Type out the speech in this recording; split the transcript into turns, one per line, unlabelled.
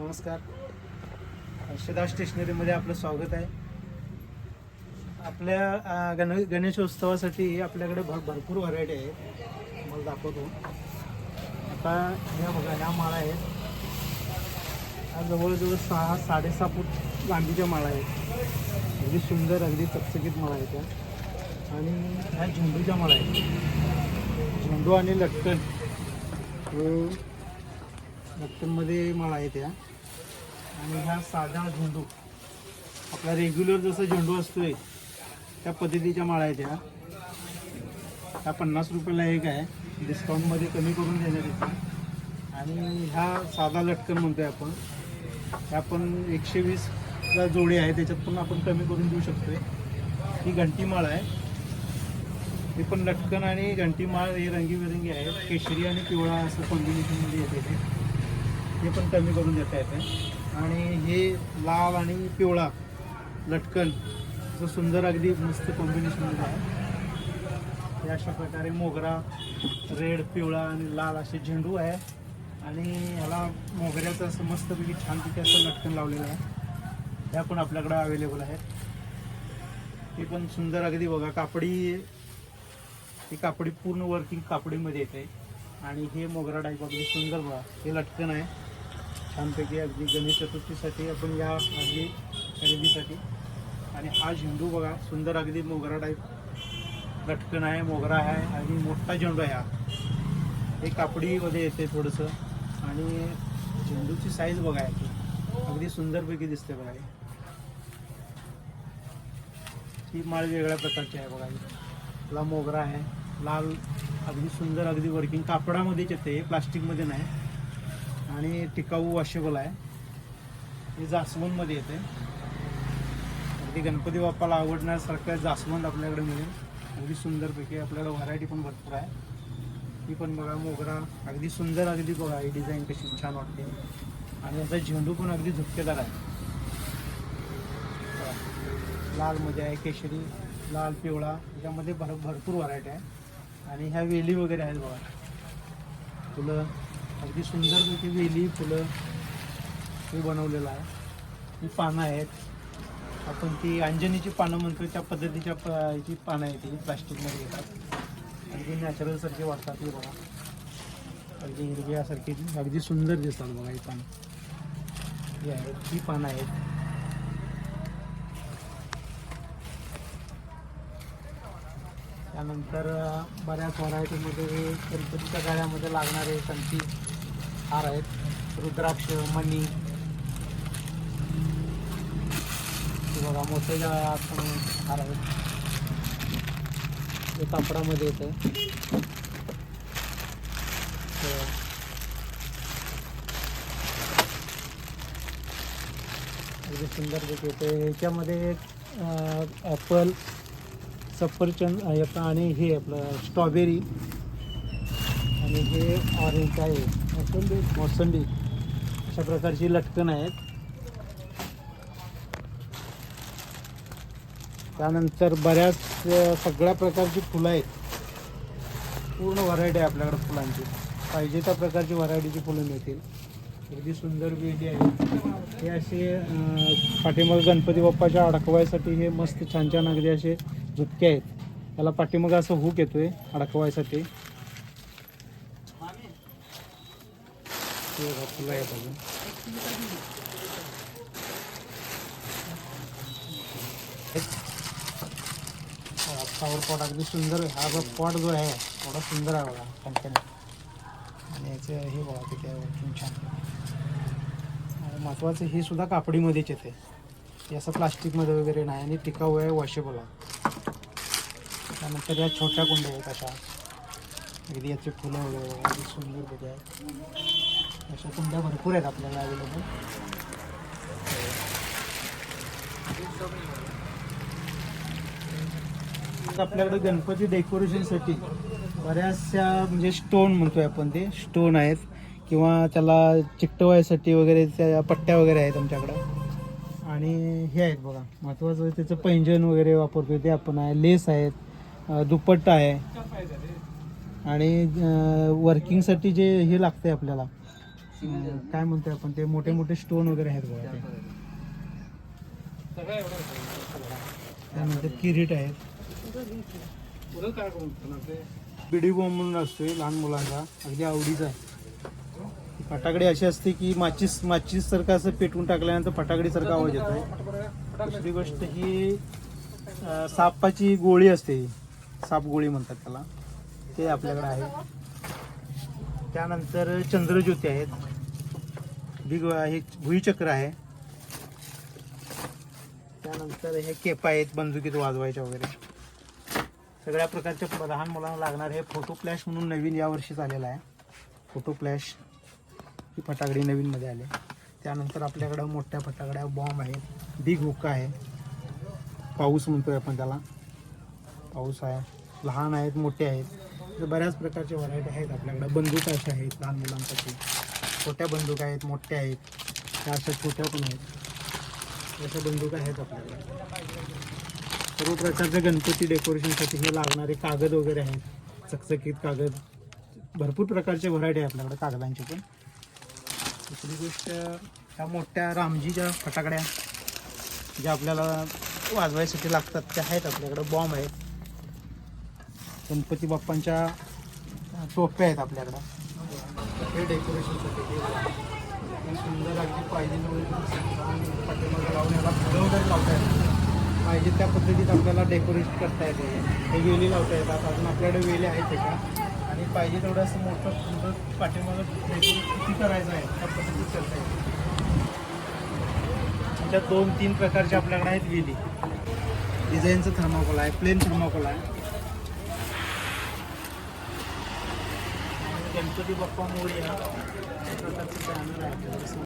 नमस्कार. हर्षदा स्टेशनरीमध्ये आपलं स्वागत आहे. आपल्या गण गणेशोत्सवासाठी आपल्याकडे भर भरपूर व्हरायटी आहे मला दाखवतो. आता ह्या बघा ह्या माळा आहेत. ह्या जवळजवळ सहा साडेसहा फूट लांबीच्या माळा आहेत. अगदी सुंदर अगदी चकचकीत माळा आहेत त्या. आणि ह्या झेंडूच्या माळा आहेत. झेंडू आणि लटकन. हो. लटकनमध्ये माळा आहेत त्या आणि ह्या साधा झेंडू. आपला रेग्युलर जसा झेंडू असतोय त्या पद्धतीच्या माळा आहेत ह्या. ह्या पन्नास रुपयाला एक आहे. डिस्काउंटमध्ये कमी करून देण्यात इथे आणि ह्या साधा लटकन म्हणतोय आपण. ह्या पण एकशे वीसला जोडी आहे त्याच्यात पण आपण कमी करून देऊ शकतोय. ही घंटी माळ आहे. हे पण लटकन आणि घंटी माळ हे रंगीबेरंगी आहे. केशरी आणि पिवळा असं कॉम्बिनेशनमध्ये येते ते. हे पण कमी करून देता येते आणि हे लाल आणि पिवळा लटकन असं सुंदर अगदी मस्त कॉम्बिनेशनमध्ये आहे. हे अशा प्रकारे मोगरा रेड पिवळा आणि लाल असे झेंडू आहे. आणि ह्याला मोगऱ्याचं असं मस्तपैकी छानपैकी असं लटकन लावलेलं आहे. ह्या पण आपल्याकडं अवेलेबल आहेत. ते पण सुंदर अगदी बघा कापडी ती कापडी पूर्ण वर्किंग कापडीमध्ये येते. आणि हे मोगरा टाईप अगदी सुंदर बघा हे लटकन आहे. छानपैकी अगदी गणेश चतुर्थीसाठी आपण या अगदी खरेदीसाठी. आणि हा झेंडू बघा सुंदर अगदी मोगरा टाईप लटकन आहे मोगरा आहे आणि मोठा झेंडू आहे हा. हे कापडीमध्ये येते थोडंसं. आणि झेंडूची साईज बघा याची. अगदी सुंदरपैकी दिसते बघा हे. ही माळ वेगळ्या प्रकारची आहे बघा ही. ला मोगरा आहे. लाल अगदी सुंदर अगदी वर्किंग कापडामध्येच येते हे प्लास्टिकमध्ये नाही. आणि टिकाऊ वॉशेबल आहे. हे जास्वंदमध्ये येते. अगदी गणपती बाप्पाला आवडण्यासारखं जास्वंद आपल्याकडे मिळेल. अगदी सुंदरपैकी आपल्याला व्हरायटी पण भरपूर आहे. ही पण बघा मोगरा. अगदी सुंदर अगदी बघा ही डिझाईन कशी छान वाटते. आणि याचा झेंडू पण अगदी झुपकेदार आहे. लालमध्ये आहे केशरी लाल पिवळा. याच्यामध्ये भर भरपूर व्हरायटी आहे. आणि ह्या वेली वगैरे आहेत बघा. फुलं. अगदी सुंदरपैकी वेली फुलं हे बनवलेलं आहे. ही पानं आहेत. आपण ती अंजनीची पानं म्हणतो त्या पद्धतीच्या प याची पानं आहेत ती प्लास्टिकमध्ये येतात. अगदी नॅचरलसारखी वाटतात ही बघा. अगदी हिरव्यासारखी अगदी सुंदर दिसतात बघा ही पानं. ही आहेत ही पानं आहेत. त्यानंतर बऱ्याच व्हरायटीमध्ये हे गणपतीच्या गाड्यामध्ये लागणारे त्यांची हार आहेत. रुद्राक्ष मणी बघा मोठे आपण हार आहेत. हे कापडामध्ये येतं अगदी सुंदर येते ह्याच्यामध्ये ॲपल सफरचंद आहे आपलं आणि हे आपलं स्ट्रॉबेरी आणि हे ऑरेंज आहे. मोसंबी. मोसंबी अशा प्रकारची लटकन आहेत. त्यानंतर बऱ्याच सगळ्या प्रकारची फुलं आहेत. पूर्ण व्हरायटी आहे आपल्याकडे फुलांची. पाहिजे त्या प्रकारची व्हरायटीची फुलं मिळतील. अगदी सुंदर वेली आहे. हे असे पाठीमागं गणपती बाप्पाच्या अडकवायसाठी हे मस्त छान छान अगदी असे झुटके आहेत. त्याला पाठीमागं असं हुक आहे अडकवायसाठी. फुलं आहेत अजून फ्लावर पॉट अगदी सुंदर हा जो पॉट जो आहे थोडा सुंदर आहे बघा कंपनी आणि याचं हे बघा तिथे वर्किंग छान महत्त्वाचं हे सुद्धा कापडीमध्येच येते. हे असं प्लास्टिकमध्ये वगैरे नाही आणि टिकाऊ आहे वॉशेबल आहे. त्यानंतर या छोट्या कुंड्या आहेत अशा. अगदी याचे फुलं वगैरे अगदी सुंदर कुठे आहे अशा कुंड्या भरपूर आहेत आपल्याला अवेलेबल आपल्याकडे गणपती डेकोरेशनसाठी बऱ्याचशा म्हणजे स्टोन म्हणतोय आपण ते. स्टोन आहेत. किंवा त्याला चिकटवायसाठी वगैरे त्या पट्ट्या वगैरे आहेत आमच्याकडं. आणि हे आहेत बघा. महत्त्वाचं त्याचं पैंजण वगैरे वापरतोय ते आपण आहे. लेस आहेत. दुपट्टा आहे. आणि वर्किंगसाठी जे हे लागते आपल्याला अं, काय म्हणतोय आपण ते मोठे मोठे स्टोन वगैरे आहेत बघा ते. त्यानंतर किरीट आहेत. बिडी बॉम्ब म्हणून असतोय लहान मुलांचा. अगदी आवडीचा आहे. फटाकडी अशी असते की माचीस माचीस सारखं असं पेटवून टाकल्यानंतर फटाकडी सारखा आवाज येतोय. दुसरी गोष्ट ही अं, सापाची गोळी असते. साप गोळी म्हणतात त्याला. ते आपल्याकडे आहे. त्यानंतर चंद्रज्योती आहेत. बिग हे भुईचक्र आहे. त्यानंतर हे केपा आहेत बंदुकीत वाजवायच्या वगैरे. सगळ्या प्रकारच्या लहान मुलांना लागणार हे फोटो फ्लॅश म्हणून नवीन यावर्षीच आलेला आहे. फोटो फ्लॅश ही फटाकडी नवीनमध्ये आले. त्यानंतर आपल्याकडं मोठ्या फटाकड्या बॉम्ब आहेत. बिग हुक्का आहे. पाऊस म्हणतोय आपण त्याला. पाऊस आहे. लहान आहेत मोठे आहेत. तर बऱ्याच प्रकारचे व्हरायटी आहेत आपल्याकडे. बंदूक अशा आहेत लहान मुलांसाठी. छोट्या बंदूक आहेत मोठ्या आहेत. त्या अशा छोट्या पण आहेत. अशा बंदूक आहेत आपल्याकडे. सर्व प्रकारच्या गणपती डेकोरेशनसाठी हे लागणारे कागद वगैरे आहेत. चकचकीत कागद. भरपूर प्रकारचे व्हरायटी आहे आपल्याकडे कागदांची पण. दुसरी गोष्ट ह्या मोठ्या रामजीच्या फटाकड्या ज्या आपल्याला वाजवायसाठी लागतात त्या आहेत आपल्याकडे. बॉम्ब आहेत. गणपती बाप्पांच्या टोप्या आहेत आपल्याकडं. हे डेकोरेशनसाठी सुंदर अगदी पाहिजे तेवढे लावून याला फुलं वगैरे लावता येतात पाहिजे त्या पद्धतीत आपल्याला डेकोरेट करता येते. हे वेली लावता येतात. अजून आपल्याकडे वेली आहेत त्याच्या आणि पाहिजे तेवढं असं मोठं सुंदर पाठीमागं डेकोरेट किती करायचं आहे त्या पद्धतीत करता येते. त्याच्यात दोन तीन प्रकारचे आपल्याकडे आहेत वेली. डिझाईनचं थर्माकोल आहे प्लेन थर्माकोल आहे. गणपती बाप्पा मोरया या प्रकारचे बॅनर आहे आपल्याकडे.